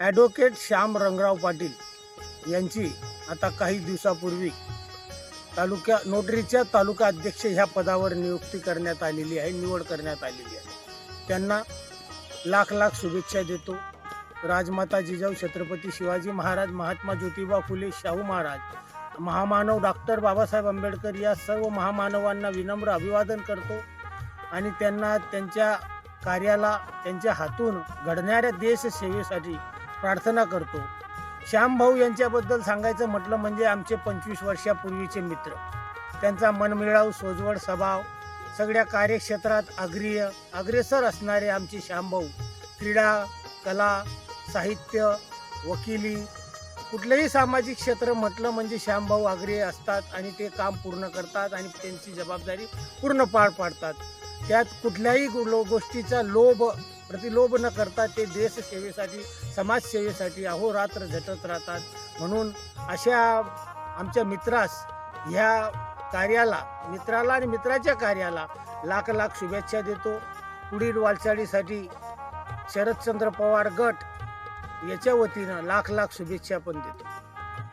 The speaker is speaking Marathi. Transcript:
ॲडव्होकेट श्याम रंगराव पाटील यांची आता काही दिवसापूर्वी तालुक्या नोटरीच्या तालुका अध्यक्ष ह्या पदावर नियुक्ती करण्यात आलेली आहे निवड करण्यात आलेली आहे. त्यांना लाख लाख शुभेच्छा देतो. राजमाता जिजाऊ छत्रपती शिवाजी महाराज महात्मा ज्योतिबा फुले शाहू महाराज महामानव डॉक्टर बाबासाहेब आंबेडकर या सर्व महामानवांना विनम्र अभिवादन करतो आणि त्यांना त्यांच्या कार्याला त्यांच्या हातून घडणाऱ्या देशसेवेसाठी प्रार्थना करतो. श्यामभाऊ यांच्याबद्दल सांगायचं म्हटलं म्हणजे आमचे पंचवीस वर्षापूर्वीचे मित्र. त्यांचा मनमिळाऊ सोजवळ स्वभाव सगळ्या कार्यक्षेत्रात अग्रिय अग्रेसर असणारे आमचे श्यामभाऊ क्रीडा कला साहित्य वकिली कुठलंही सामाजिक क्षेत्र म्हटलं म्हणजे श्यामभाऊ आग्रही असतात आणि ते काम पूर्ण करतात आणि त्यांची जबाबदारी पूर्ण पार पाडतात. त्यात कुठल्याही गो- लो- गोष्टीचा लोभ प्रतिलोभ न करता ते देशसेवेसाठी समाजसेवेसाठी अहोरात्र झटत राहतात. म्हणून अशा आमच्या मित्रास ह्या कार्याला मित्राला आणि मित्राच्या कार्याला लाख लाख शुभेच्छा देतो. पुढील वालचाळीसाठी शरदचंद्र पवार गट याच्या वतीनं लाख लाख शुभेच्छा पण देतो.